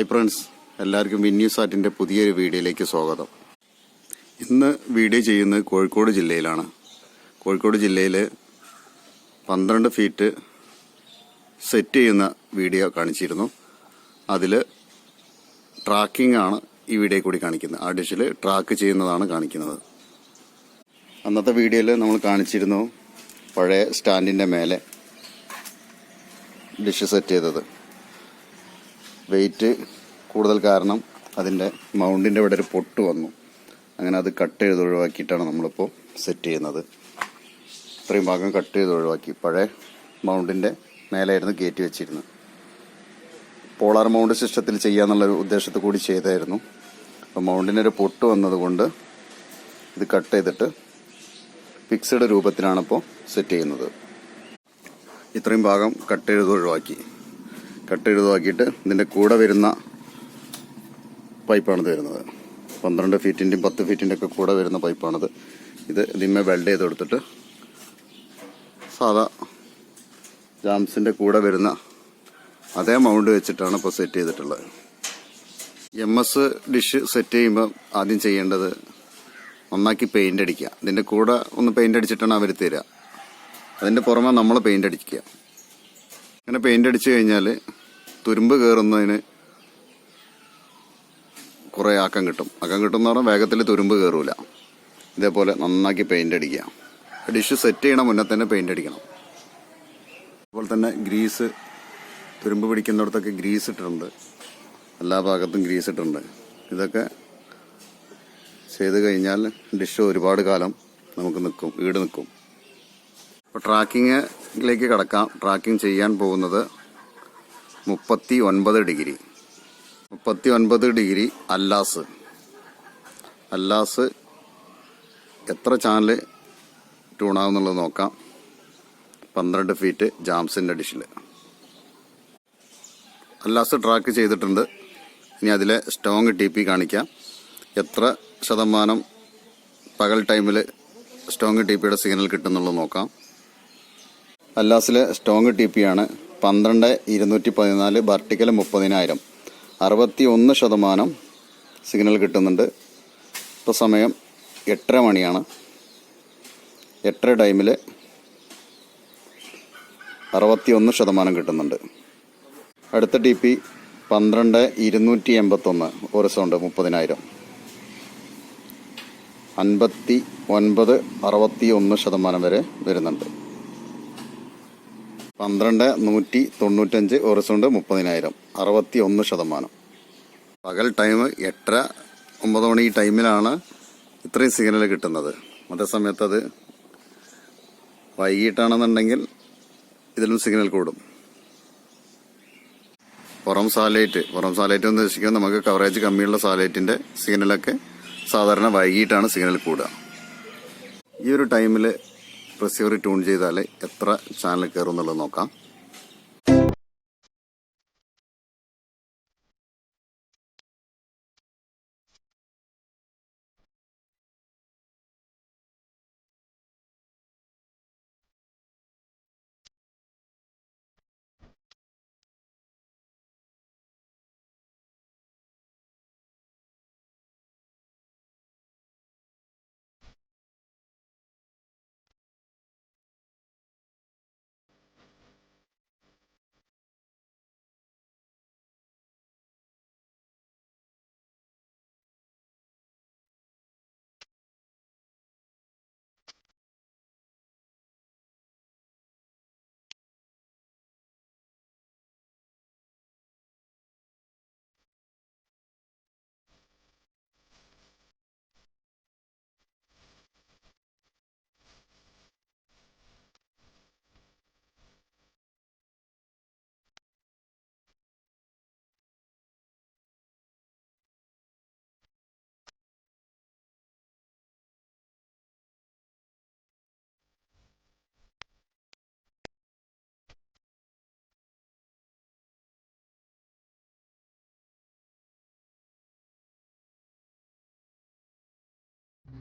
Hi friends എല്ലാവർക്കും വിന്യൂസാറ്റിന്റെ പുതിയൊരു വീഡിയോയിലേക്ക് സ്വാഗതം. ഇന്ന് വീഡിയോ ചെയ്യുന്നത് കോഴിക്കോട് ജില്ലയിലാണ്. കോഴിക്കോട് ജില്ലയിൽ പന്ത്രണ്ട് ഫീറ്റ് സെറ്റ് ചെയ്യുന്ന വീഡിയോ കാണിച്ചിരുന്നു. അതിൽ ട്രാക്കിംഗ് ആണ് ഈ വീഡിയോ കൂടി കാണിക്കുന്നത്. ആ ഡിഷിൽ ട്രാക്ക് ചെയ്യുന്നതാണ് കാണിക്കുന്നത്. അന്നത്തെ വീഡിയോയിൽ നമ്മൾ കാണിച്ചിരുന്നു പഴയ സ്റ്റാൻഡിന്റെ മേലെ ഡിഷ് സെറ്റ് ചെയ്തത്. വെയിറ്റ് കൂടുതൽ കാരണം അതിന്റെ മൗണ്ടിന്റെ ഇവിടെ ഒരു പൊട്ട് വന്നു. അങ്ങനെ അത് കട്ട് ചെയ്ത് ഒഴിവാക്കിയിട്ടാണ് നമ്മളിപ്പോൾ സെറ്റ് ചെയ്യുന്നത്. ഇത്രയും ഭാഗം കട്ട് ചെയ്ത് ഒഴിവാക്കി. പഴയ മൗണ്ടിന്റെ മേലായിരുന്നു കയറ്റി വെച്ചിരുന്നത്. പോളാർ മൗണ്ട് സിസ്റ്റത്തിൽ ചെയ്യാന്നുള്ളൊരു ഉദ്ദേശത്തിൽ കൂടി ചെയ്തായിരുന്നു. അപ്പോൾ മൗണ്ടിന് ഒരു പൊട്ട് വന്നതുകൊണ്ട് ഇത് കട്ട് ചെയ്തിട്ട് ഫിക്സഡ് രൂപത്തിലാണ് ഇപ്പോൾ സെറ്റ് ചെയ്യുന്നത്. ഇത്രയും ഭാഗം കട്ട് ചെയ്ത് ഒഴിവാക്കി. കട്ട് ചെയ്ത് ഒഴിവാക്കിയിട്ട് ഇതിന്റെ കൂടെ വരുന്ന പൈപ്പാണ് ഇത് വരുന്നത്. പന്ത്രണ്ട് ഫീറ്റിന്റെയും പത്ത് ഫീറ്റിന്റെ ഒക്കെ കൂടെ വരുന്ന പൈപ്പാണിത്. ഇത് ഇതിന്മേ വെൽഡ് ചെയ്ത് കൊടുത്തിട്ട് സാധാ ജാംസിന്റെ കൂടെ വരുന്ന അതേ മൗണ്ട് വെച്ചിട്ടാണ് ഇപ്പോൾ സെറ്റ് ചെയ്തിട്ടുള്ളത്. എം എസ് ഡിഷ് സെറ്റ് ചെയ്യുമ്പോൾ ആദ്യം ചെയ്യേണ്ടത് നന്നാക്കി പെയിന്റ് അടിക്കുക. ഇതിന്റെ കൂടെ ഒന്ന് പെയിന്റ് അടിച്ചിട്ടാണ് അവർ തരിക. അതിന്റെ പുറമെ നമ്മൾ പെയിന്റ് അടിക്കുക. അങ്ങനെ പെയിന്റ് അടിച്ചു കഴിഞ്ഞാൽ തുരുമ്പ് കയറുന്നതിന് കുറേ ആക്കം കിട്ടും. ആക്കം കിട്ടും എന്ന് പറഞ്ഞാൽ വേഗത്തിൽ തുരുമ്പ് കയറൂല ഇതേപോലെ നന്നാക്കി പെയിന്റ് അടിക്കുക. ഡിഷ് സെറ്റ് ചെയ്യണ മുന്നേ തന്നെ പെയിന്റ് അടിക്കണം. അതുപോലെ തന്നെ ഗ്രീസ് തുരുമ്പ് പിടിക്കുന്നിടത്തൊക്കെ ഗ്രീസ് ഇട്ടിട്ടുണ്ട്. എല്ലാ ഭാഗത്തും ഗ്രീസ് ഇട്ടിട്ടുണ്ട്. ഇതൊക്കെ ചെയ്ത് കഴിഞ്ഞാൽ ഡിഷ് ഒരുപാട് കാലം നമുക്ക് നിൽക്കും ഈട് നിൽക്കും. അപ്പോൾ ട്രാക്കിങ്ങിലേക്ക് കടക്കാം. ട്രാക്കിംഗ് ചെയ്യാൻ പോകുന്നത് മുപ്പത്തി ഒൻപത് ഡിഗ്രി. മുപ്പത്തി ഒൻപത് ഡിഗ്രി അല്ലാസ്. അല്ലാസ് എത്ര ചാനൽ ട്യൂണാവുന്നുള്ളത് നോക്കാം. പന്ത്രണ്ട് ഫീറ്റ് ജാംസിന്റെ ഡിഷിൽ അല്ലാസ് ട്രാക്ക് ചെയ്തിട്ടുണ്ട്. ഇനി അതിലെ സ്ട്രോങ് ടി പി കാണിക്കാം. എത്ര ശതമാനം പകൽ ടൈമിൽ സ്ട്രോങ് ടി പിയുടെ സിഗ്നൽ കിട്ടുന്നുള്ളത് നോക്കാം. അല്ലാസിലെ സ്ട്രോങ് ടി ആണ് പന്ത്രണ്ട് ഇരുന്നൂറ്റി പതിനാല് വർട്ടിക്കൽ മുപ്പതിനായിരം. അറുപത്തി ഒന്ന് ശതമാനം സിഗ്നൽ കിട്ടുന്നുണ്ട്. ഇപ്പോൾ സമയം എട്ടര മണിയാണ്. എട്ടര ടൈമിൽ അറുപത്തി ഒന്ന് ശതമാനം കിട്ടുന്നുണ്ട്. അടുത്ത ടി പി പന്ത്രണ്ട് ഇരുന്നൂറ്റി എൺപത്തൊന്ന് ഒരു സൗണ്ട് മുപ്പതിനായിരം. അൻപത്തി ഒൻപത് അറുപത്തി ഒന്ന് ശതമാനം വരെ വരുന്നുണ്ട്. പന്ത്രണ്ട് നൂറ്റി തൊണ്ണൂറ്റഞ്ച് ഹൊറിസോണ്ട് മുപ്പതിനായിരം. അറുപത്തി ഒന്ന് ശതമാനം. പകൽ ടൈം എട്ടര ഒമ്പത് മണി ടൈമിലാണ് ഇത്രയും സിഗ്നൽ കിട്ടുന്നത്. അതേസമയത്ത് അത് വൈകിട്ടാണെന്നുണ്ടെങ്കിൽ ഇതിലും സിഗ്നൽ കൂടും. പുറം സാലൈറ്റ് പുറം സാലൈറ്റ് എന്ന് ഉദ്ദേശിക്കുന്നത് നമുക്ക് കവറേജ് കമ്മിയുള്ള സാലൈറ്റിന്റെ സിഗ്നലൊക്കെ സാധാരണ വൈകിട്ടാണ് സിഗ്നൽ കൂടുക. ഈ ഒരു ടൈമിൽ റിസീവർ ട്യൂൺ ചെയ്താൽ എത്ര ചാനൽ കയറും എന്നുള്ളത് നോക്കാം.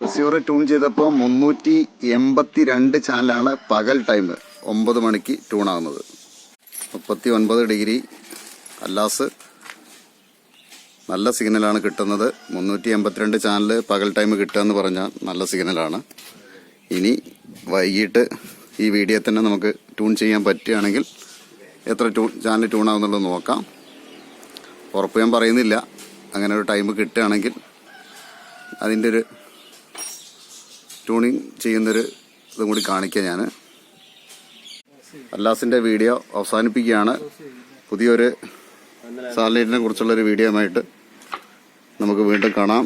റിസീവർ ട്യൂൺ ചെയ്തപ്പോൾ മുന്നൂറ്റി എൺപത്തി രണ്ട് ചാനലാണ് പകൽ ടൈം ഒമ്പത് മണിക്ക് ട്യൂൺ ആകുന്നത് മുപ്പത്തി ഒൻപത് ഡിഗ്രി അല്ലാസ് നല്ല സിഗ്നലാണ് കിട്ടുന്നത്. മുന്നൂറ്റി എൺപത്തിരണ്ട് ചാനൽ പകൽ ടൈം കിട്ടുക എന്ന് പറഞ്ഞാൽ നല്ല സിഗ്നലാണ് ഇനി വൈകിട്ട് ഈ വീഡിയോ തന്നെ നമുക്ക് ട്യൂൺ ചെയ്യാൻ പറ്റുകയാണെങ്കിൽ എത്ര ട്യൂൺ ചാനൽ ട്യൂൺ ആകുന്നുള്ളത് നോക്കാം. ഉറപ്പ് ഞാൻ പറയുന്നില്ല. അങ്ങനെ ഒരു ടൈം കിട്ടുകയാണെങ്കിൽ അതിന്റെ ഒരു ട്യൂണിങ് ചെയ്യുന്നൊരു ഇതും കൂടി കാണിക്കാം ഞാൻ അല്ലാസിന്റെ വീഡിയോ അവസാനിപ്പിക്കുകയാണ്. പുതിയൊരു സാലറിനെ കുറിച്ചുള്ളൊരു വീഡിയോ ആയിട്ട് നമുക്ക് വീണ്ടും കാണാം.